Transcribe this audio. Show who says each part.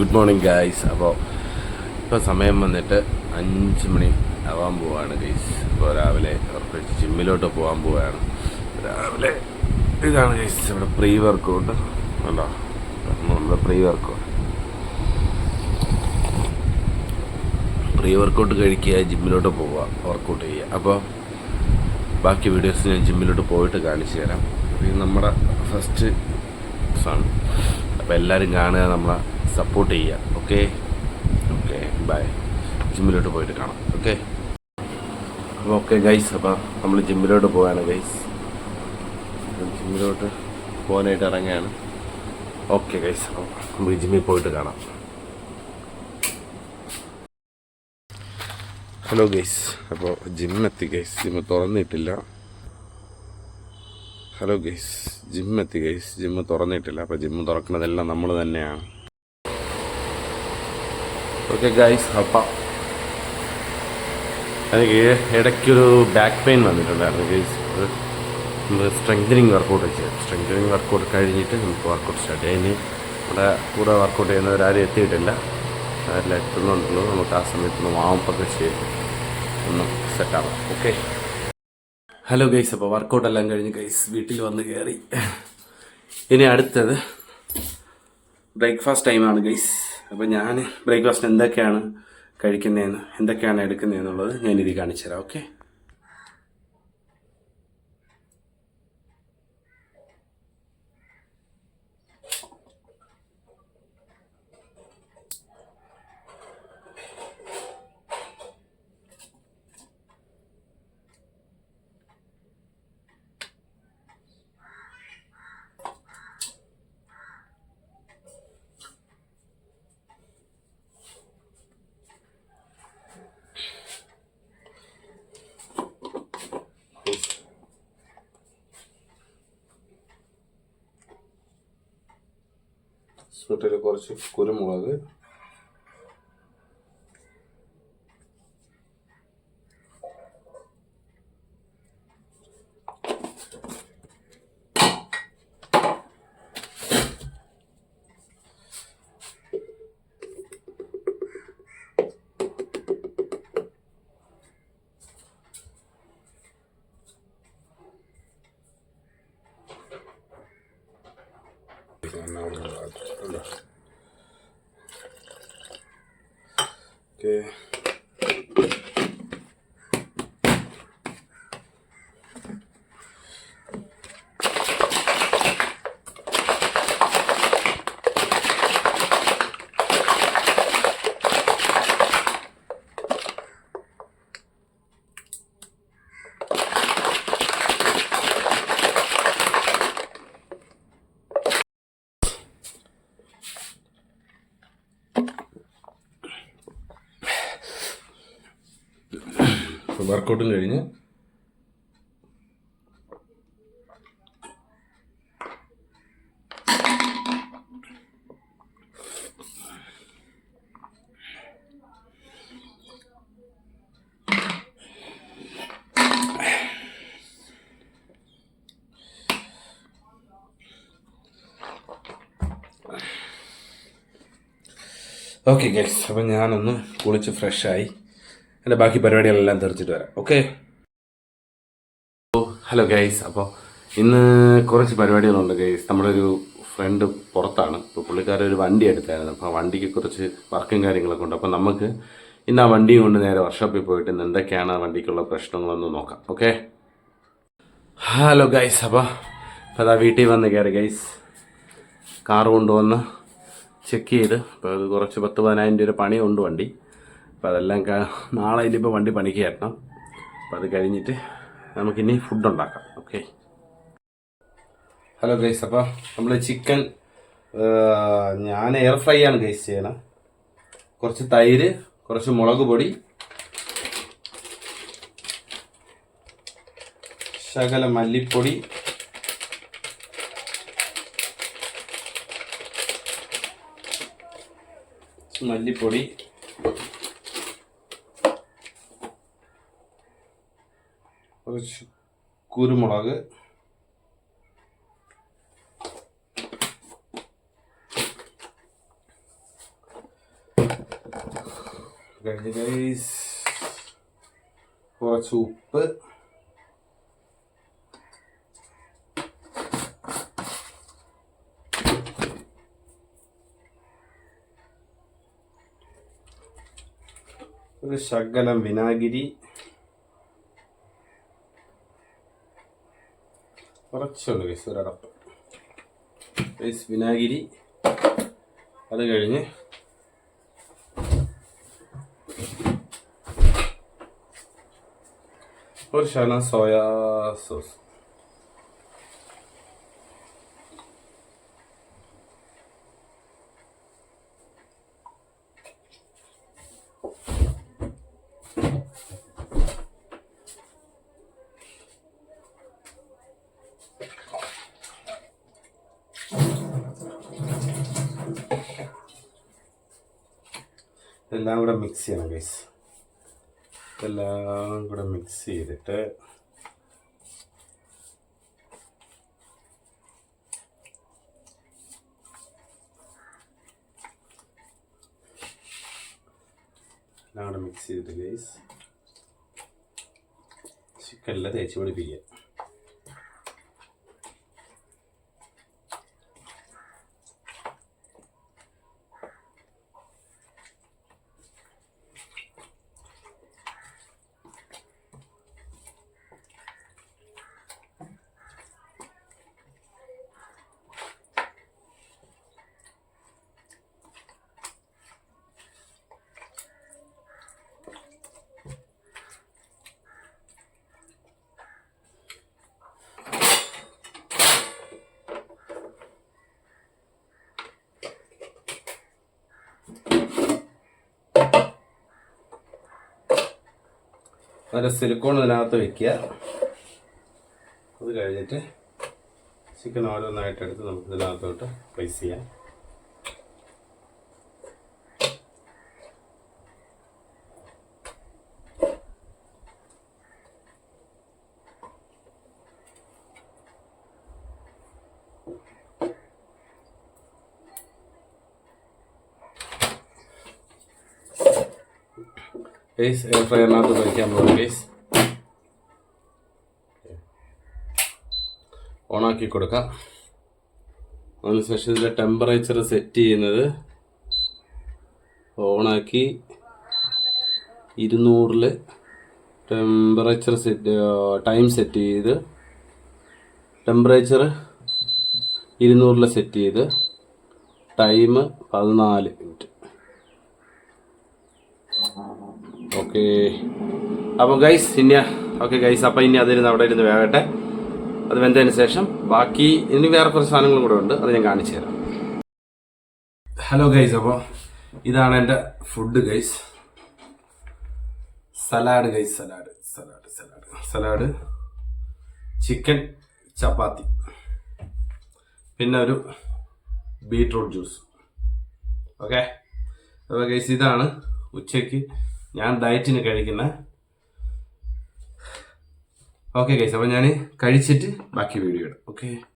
Speaker 1: Good morning guys അപ്പോൾ ഇപ്പോൾ സമയം വന്നിട്ട് അഞ്ച് മണി ആവാൻ പോവാണ് ഗൈസ് ഇപ്പോൾ രാവിലെ ഉറപ്പിച്ച് ജിമ്മിലോട്ട് പോകാൻ പോവുകയാണ് രാവിലെ ഇതാണ് ഗൈസ് ഇവിടെ പ്രീ വർക്കൗട്ട് അല്ലോ നമ്മുടെ പ്രീ വർക്കൗട്ട് പ്രീ വർക്കൗട്ട് കഴിക്കുക ജിമ്മിലോട്ട് പോവുക വർക്കൗട്ട് ചെയ്യുക. അപ്പോൾ ബാക്കി വീഡിയോസ് ഞാൻ ജിമ്മിലോട്ട് പോയിട്ട് കാണിച്ചു തരാം. നമ്മുടെ ഫസ്റ്റ് ആണ് അപ്പോൾ എല്ലാവരും കാണുക നമ്മളെ സപ്പോർട്ട് ചെയ്യുക. ഓക്കെ ഓക്കെ ബൈ ജിമ്മിലോട്ട് പോയിട്ട് കാണാം. ഓക്കെ അപ്പോൾ ഓക്കെ ഗൈസ് അപ്പോൾ നമ്മൾ ജിമ്മിലോട്ട് പോവാണ് ഗൈസ് ജിമ്മിലോട്ട് പോകാനായിട്ട് ഇറങ്ങുകയാണ്. ഓക്കെ ഗൈസ് അപ്പോൾ നമുക്ക് ജിമ്മിൽ പോയിട്ട് കാണാം. ഹലോ ഗൈസ് അപ്പോൾ ജിമ്മെത്തി ഗൈസ് ജിമ്മ് തുറന്നിട്ടില്ല. ഹലോ ഗൈസ് ജിമ്മെത്തി ഗൈസ് ജിമ്മ് തുറന്നിട്ടില്ല. അപ്പോൾ ജിമ്മ് തുറക്കുന്നതെല്ലാം നമ്മൾ തന്നെയാണ്. ഓക്കെ ഗൈസ് അപ്പം. എനിക്ക് ഇടയ്ക്കൊരു ബാക്ക് പെയിൻ വന്നിട്ടുണ്ടായിരുന്നു ഗൈസ് നമ്മൾ സ്ട്രെങ്തനിങ് വർക്കൗട്ട് ചെയ്യാം സ്ട്രെങ്തനിങ് വർക്കൗട്ട് കഴിഞ്ഞിട്ട് നമുക്ക് വർക്കൗട്ട് സ്റ്റാർട്ട് ചെയ്യാം. ഇനി നമ്മുടെ കൂടെ വർക്കൗട്ട് ചെയ്യുന്നവരാരും എത്തിയിട്ടില്ല. ആരെല്ലാം എത്തുന്നുണ്ടല്ലോ. നമുക്ക് ആ സമയത്ത് ഒന്ന് വാമപ്പൊക്കെ ചെയ്ത് ഒന്ന് സെറ്റാവാം ഓക്കെ ഹലോ ഗൈസ് അപ്പോൾ വർക്കൗട്ട് എല്ലാം കഴിഞ്ഞ് ഗൈസ് വീട്ടിൽ വന്ന് കയറി ഇനി അടുത്തത് ബ്രേക്ക്ഫാസ്റ്റ് ടൈമാണ് ഗൈസ് അപ്പോൾ ഞാൻ ബ്രേക്ക്ഫാസ്റ്റ് എന്തൊക്കെയാണ് കഴിക്കുന്നതെന്ന് എന്തൊക്കെയാണ് എടുക്കുന്നതെന്നുള്ളത് ഇതിൽ കാണിച്ചു തരാം ഓക്കെ? സ്വീറ്റിൽ കുറച്ച് കുരുമുളക് ഓക്കെ വർക്കൗട്ടും കഴിഞ്ഞ് ഓക്കെ ഗൈസ് അപ്പം ഞാനൊന്ന് കുളിച്ച് ഫ്രഷായി എന്റെ ബാക്കി പരിപാടികളെല്ലാം തീർച്ചിട്ട് വരാം. ഓക്കെ ഹലോ ഗൈസ് അപ്പോൾ ഇന്ന് കുറച്ച് പരിപാടികളുണ്ട് ഗൈസ് നമ്മുടെ ഒരു ഫ്രണ്ട് പുറത്താണ്. ഇപ്പോൾ പുള്ളിക്കാരൻ ഒരു വണ്ടി എടുത്തായിരുന്നു. അപ്പോൾ വണ്ടിക്ക് കുറച്ച് വർക്കും കാര്യങ്ങളൊക്കെ ഉണ്ട്. അപ്പോൾ നമുക്ക് ഇന്ന് ആ വണ്ടിയും കൊണ്ട് നേരെ വർക്ക്ഷോപ്പിൽ പോയിട്ട് ഇന്ന് എന്തൊക്കെയാണ് ആ വണ്ടിക്കുള്ള പ്രശ്നങ്ങളൊന്ന് നോക്കാം. ഓക്കെ ഹലോ ഗൈസ് അപ്പോൾ അപ്പോൾ അതാ വീട്ടിൽ വന്ന് കയറി ഗൈസ് കാർ കൊണ്ടുവന്ന് ചെക്ക് ചെയ്ത്. അപ്പോൾ കുറച്ച് പത്ത് പതിനായിരം രൂപ പണിയുണ്ട് വണ്ടി. അപ്പോൾ അതെല്ലാം നാളെ ഇനിയിപ്പോൾ വണ്ടി പണിക്ക് കയറ്റണം അപ്പോൾ അത് കഴിഞ്ഞിട്ട് നമുക്കിനി ഫുഡ് ഉണ്ടാക്കാം. ഓക്കെ ഹലോ ഗൈസ് അപ്പോൾ നമ്മൾ ചിക്കൻ ഞാൻ എയർ ഫ്രൈ ആണ് ഗൈസ് ചെയ്യണം. കുറച്ച് തൈര് കുറച്ച് മുളക് പൊടി ശകല മല്ലിപ്പൊടി മല്ലിപ്പൊടി കുറച്ച് കുരുമുളക്. കഴിഞ്ഞ് ഗൈസ് കുറച്ച് ഉപ്പ്. ഒരു ശകലം വിനാഗിരി. കുറച്ചുള്ളൂ ഗൈസ് ഒരടപ്പ് ഗൈസ് വിനാഗിരി അത് കഴിഞ്ഞ് ഒരു ശകലം സോയാ സോസ്. എല്ലാം കൂടെ മിക്സ് ചെയ്യണം ഗൈസ് ഇതെല്ലാം കൂടെ മിക്സ് ചെയ്തിട്ട് എല്ലാം കൂടെ മിക്സ് ചെയ്തിട്ട് ഗൈസ് ചിക്കനിൽ തേച്ച് പിടിപ്പിക്കുക. അതിന്റെ സിലിക്കോൺ ഇതിനകത്ത് വെക്കുക. അത് കഴിഞ്ഞിട്ട് ചിക്കൻ ഓരോന്നായിട്ട് എടുത്ത് നമുക്ക് ഇതിനകത്തോട്ട് പ്ലേസ് ചെയ്യാം. ഗൈസ് എയർ ഫ്രയറിനകത്ത് വയ്ക്കാൻ പോകും ഗൈസ് ഓണാക്കി കൊടുക്കാം. അതിനുശേഷം ഇതിന്റെ ടെമ്പറേച്ചർ സെറ്റ് ചെയ്യുന്നത് ഓണാക്കി ഇരുന്നൂറിൽ ടെമ്പറേച്ചർ സെറ്റ് ടൈം സെറ്റ് ചെയ്ത് ടെമ്പറേച്ചർ ഇരുന്നൂറിൽ സെറ്റ് ചെയ്ത് ടൈം പതിനാല് മിനിറ്റ് ഓക്കെ. അപ്പോൾ ഗൈസ് ഇനി ഓക്കെ ഗൈസ് അപ്പോൾ ഇനി അതിരുന്ന് അവിടെ ഇരുന്ന് വേകട്ടെ അത് വെന്തതിന് ശേഷം ബാക്കി ഇനി വേറെ കുറച്ച് സാധനങ്ങളും കൂടെ ഉണ്ട്. അത് ഞാൻ കാണിച്ചു തരാം. ഹലോ ഗൈസ് അപ്പോൾ ഇതാണ് എന്റെ food guys salad guys salad salad salad salad chicken chapati. പിന്നെ ഒരു ബീട്രൂട്ട് ജ്യൂസ് ഓക്കെ അപ്പോൾ ഗൈസ് ഇതാണ് ഉച്ചയ്ക്ക് ഞാൻ ഡയറ്റിന് കഴിക്കുന്ന ഓക്കെ ഗൈസ് അപ്പോൾ ഞാൻ കഴിച്ചിട്ട് ബാക്കി വീഡിയോ ഇടാം. ഓക്കെ